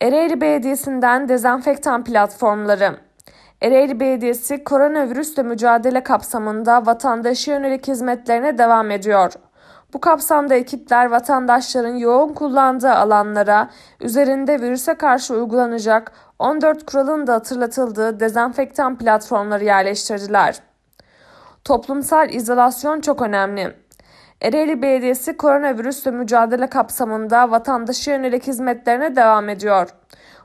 Ereğli Belediyesi'nden dezenfektan platformları. Ereğli Belediyesi koronavirüsle mücadele kapsamında vatandaşa yönelik hizmetlerine devam ediyor. Bu kapsamda ekipler vatandaşların yoğun kullandığı alanlara üzerinde virüse karşı uygulanacak 14 kuralın da hatırlatıldığı dezenfektan platformları yerleştirdiler. Toplumsal izolasyon çok önemli. Ereğli Belediyesi koronavirüsle mücadele kapsamında vatandaşa yönelik hizmetlerine devam ediyor.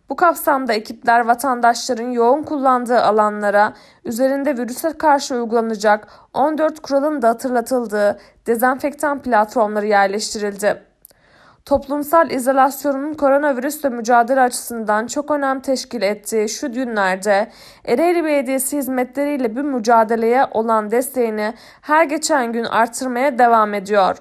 Bu kapsamda ekipler vatandaşların yoğun kullandığı alanlara üzerinde virüse karşı uygulanacak 14 kuralın da hatırlatıldığı dezenfektan platformları yerleştirildi. Toplumsal izolasyonun koronavirüsle mücadele açısından çok önem teşkil ettiği şu günlerde Ereğli Belediyesi hizmetleriyle bu mücadeleye olan desteğini her geçen gün artırmaya devam ediyor.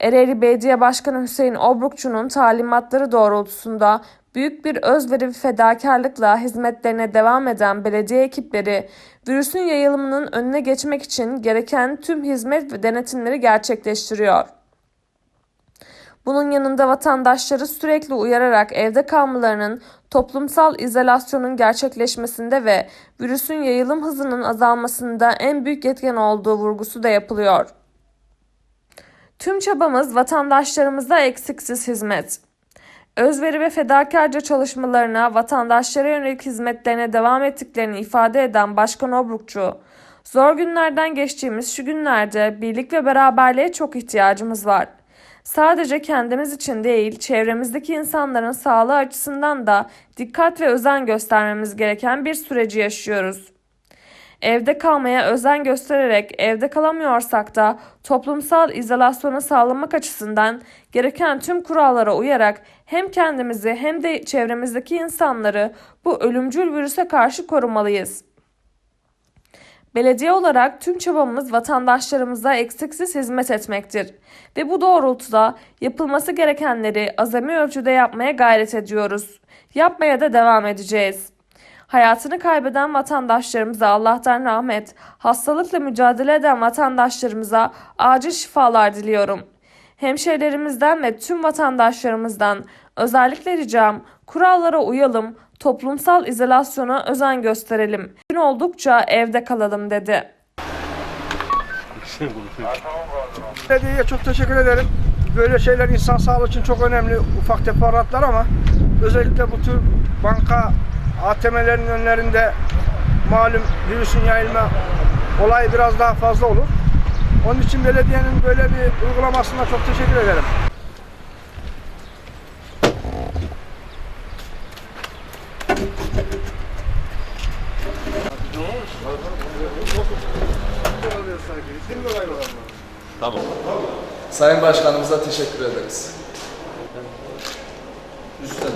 Ereğli Belediye Başkanı Hüseyin Obrukçu'nun talimatları doğrultusunda büyük bir özveri ve fedakarlıkla hizmetlerine devam eden belediye ekipleri virüsün yayılımının önüne geçmek için gereken tüm hizmet ve denetimleri gerçekleştiriyor. Bunun yanında vatandaşları sürekli uyararak evde kalmalarının toplumsal izolasyonun gerçekleşmesinde ve virüsün yayılım hızının azalmasında en büyük etken olduğu vurgusu da yapılıyor. Tüm çabamız vatandaşlarımıza eksiksiz hizmet. Özveri ve fedakarca çalışmalarına, vatandaşlara yönelik hizmetlerine devam ettiklerini ifade eden Başkan Obrukçu, zor günlerden geçtiğimiz şu günlerde birlik ve beraberliğe çok ihtiyacımız var. Sadece kendimiz için değil, çevremizdeki insanların sağlığı açısından da dikkat ve özen göstermemiz gereken bir süreci yaşıyoruz. Evde kalmaya özen göstererek evde kalamıyorsak da toplumsal izolasyonu sağlamak açısından gereken tüm kurallara uyarak hem kendimizi hem de çevremizdeki insanları bu ölümcül virüse karşı korumalıyız. Belediye olarak tüm çabamız vatandaşlarımıza eksiksiz hizmet etmektir ve bu doğrultuda yapılması gerekenleri azami ölçüde yapmaya gayret ediyoruz. Yapmaya da devam edeceğiz. Hayatını kaybeden vatandaşlarımıza Allah'tan rahmet, hastalıkla mücadele eden vatandaşlarımıza acil şifalar diliyorum. Hemşehrilerimizden ve tüm vatandaşlarımızdan özellikle ricam kurallara uyalım, toplumsal izolasyona özen gösterelim. Gün oldukça evde kalalım dedi. Belediyeye çok teşekkür ederim. Böyle şeyler insan sağlığı için çok önemli ufak teferruatlar ama özellikle bu tür banka ATM'lerin önlerinde malum virüsün yayılma olayı biraz daha fazla olur. Onun için belediyenin böyle bir uygulamasına çok teşekkür ederim. Sayın Başkanımıza teşekkür ederiz. Üstten.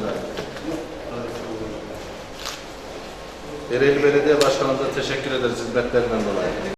Ereğli Belediye Başkanımıza teşekkür ederiz hizmetlerinden dolayı.